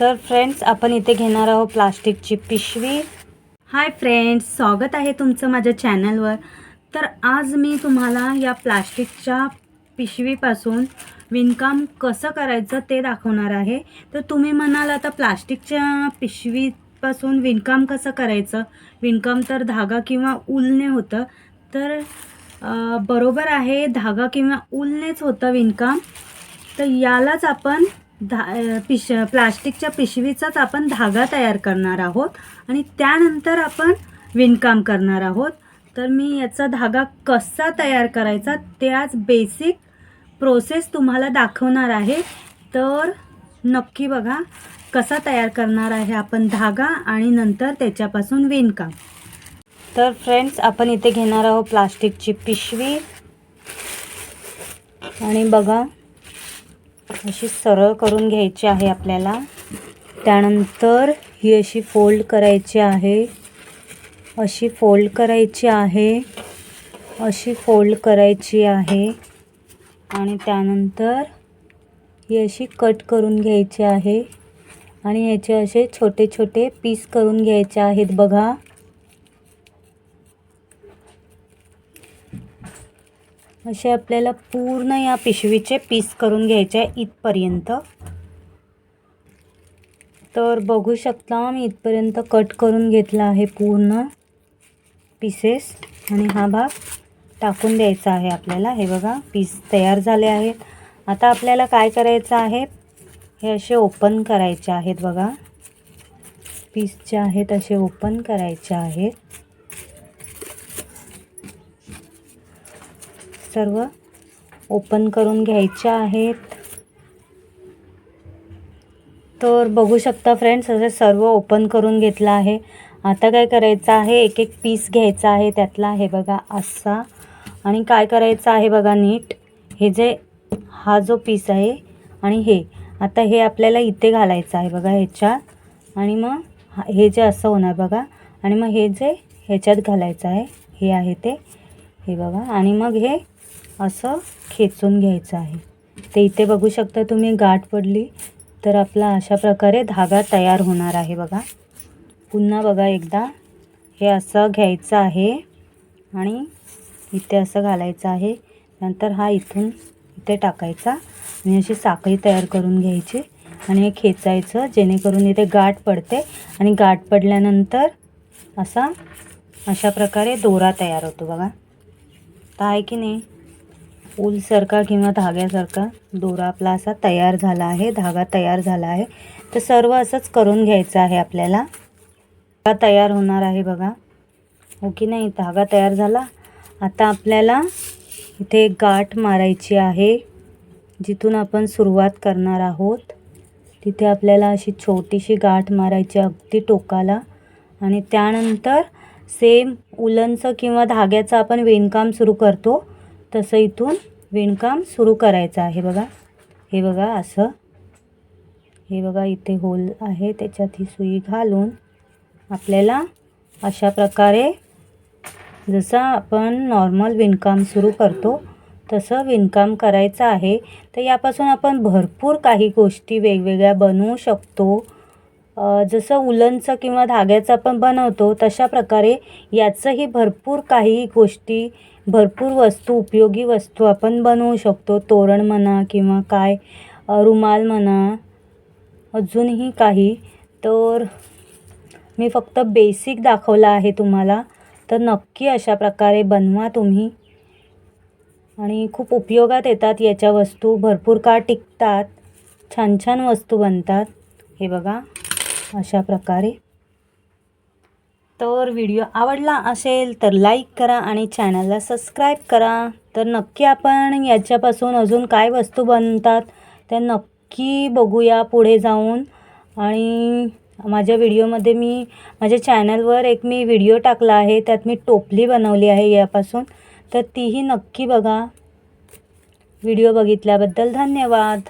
तर फ्रेंड्स आपण इथे घेणार आहोत प्लास्टिकची पिशवी. हाय फ्रेंड्स स्वागत आहे तुमचं माझ्या चॅनलवर तर आज मी तुम्हाला या प्लास्टिकच्या पिशवीपासून विणकाम कसं करायचं ते दाखवणार आहे. तर तुम्ही म्हणाल आता प्लास्टिकच्या पिशवीपासून विणकाम कसं करायचं? विणकाम तर धागा किंवा ऊलने होतं. तर बरोबर आहे धागा किंवा ऊलनेच होतं विणकाम. तर यालाच आपण धा पिश प्लास्टिकच्या पिशवीचाच आपण धागा तयार करणार आहोत आणि त्यानंतर आपण विणकाम करणार आहोत. तर मी याचा धागा कसा तयार करायचा ते आज बेसिक प्रोसेस तुम्हाला दाखवणार आहे. तर नक्की बघा कसा तयार करणार आहे आपण धागा आणि नंतर त्याच्यापासून विणकाम. तर फ्रेंड्स आपण इथे घेणार आहोत प्लास्टिकची पिशवी. आणि बघा अशी सरळ करून घ्यायची आहे आपल्याला. त्यानंतर ही अशी फोल्ड करायची आहे. अशी फोल्ड करायची आहे. अशी फोल्ड करायची आहे. आणि त्यानंतर ही अशी कट करून घ्यायची आहे. आणि याचे असे छोटे छोटे पीस करून घ्यायचे आहेत बघा. असे आपल्याला पूर्ण या पिशवीचे पीस करून घ्यायचे आहे इथपर्यंत. तर बघू शकता मी इथपर्यंत कट करून घेतला आहे पूर्ण पीसेस आणि हा भाग टाकून द्यायचा आहे आपल्याला. हे बघा पीस तयार झाले आहेत. आता आपल्याला काय करायचं आहे? हे असे ओपन करायचे आहेत बघा. पीस जे आहेत असे ओपन करायचे आहेत. सर्व ओपन करून घ्यायच्या आहेत. तर बघू शकता फ्रेंड्स असे सर्व ओपन करून घेतलं आहे. आता काय करायचं आहे? एक एक पीस घ्यायचा आहे त्यातला. हे बघा असा. आणि काय करायचं आहे बघा नीट. हे जे हा जो पीस आहे आणि हे. आता हे आपल्याला इथे घालायचं आहे बघा ह्याच्यात आणि मग हा- हे जे असं होणार बघा. आणि मग हे जे ह्याच्यात घालायचं आहे हे आहे ते. हे बघा. आणि मग हे असं खेचून घ्यायचं आहे. ते इथे बघू शकता तुम्ही गाठ पडली तर आपला अशा प्रकारे धागा तयार होणार आहे बघा. पुन्हा बघा एकदा हे असं घ्यायचं आहे आणि इथे असं घालायचं आहे. नंतर हा इथून इथे टाकायचा आणि अशी साखळी तयार करून घ्यायची आणि हे खेचायचं जेणेकरून इथे गाठ पडते आणि गाठ पडल्यानंतर असा अशा प्रकारे दोरा तयार होतो बघा. तर आहे की नाही? ऊलसारखा किंवा धाग्यासारखा दोरा आपला असा तयार झाला आहे धागा तयार झाला आहे. तर सर्व असंच करून घ्यायचं आहे आपल्याला. धागा तयार होणार आहे बघा. हो की नाही? धागा तयार झाला. आता आपल्याला इथे एक गाठ मारायची आहे जिथून आपण सुरुवात करणार आहोत. तिथे आपल्याला अशी छोटीशी गाठ मारायची अगदी टोकाला. आणि त्यानंतर सेम उलनचं किंवा धाग्याचं आपण विणकाम सुरू करतो. तसं इथून विणकाम सुरू करायचं आहे बघा. हे बघा असं. हे बघा इथे होल आहे त्याच्यात ही सुई घालून आपल्याला अशा प्रकारे जसं आपण नॉर्मल विणकाम सुरू करतो तसं विणकाम करायचं आहे. तर यापासून आपण भरपूर काही गोष्टी वेगवेगळ्या बनवू शकतो. जसं उलनचं किंवा धाग्याचं आपण बनवतो तशा प्रकारे याचंही भरपूर काही गोष्टी भरपूर वस्तू उपयोगी वस्तू आपण बनवू शकतो. तोरण म्हणा किंवा काय रुमाल म्हणा अजूनही काही. तर मी फक्त बेसिक दाखवलं आहे तुम्हाला. तर नक्की अशा प्रकारे बनवा तुम्ही. आणि खूप उपयोगात येतात याच्या वस्तू. भरपूर काळ टिकतात? छान छान वस्तू बनतात. हे बघा. अशा प्रकारे. तर व्हिडिओ आवडला असेल तर लाईक करा आणि चॅनलला सबस्क्राईब करा. तर नक्की आपण याच्यापासून अजून काय वस्तू बनतात त्या नक्की बघूया पुढे जाऊन. आणि माझ्या व्हिडिओमध्ये मी माझ्या चॅनलवर एक मी व्हिडिओ टाकला आहे त्यात मी टोपली बनवली आहे यापासून. तर तीही नक्की बघा. व्हिडिओ बघितल्याबद्दल धन्यवाद.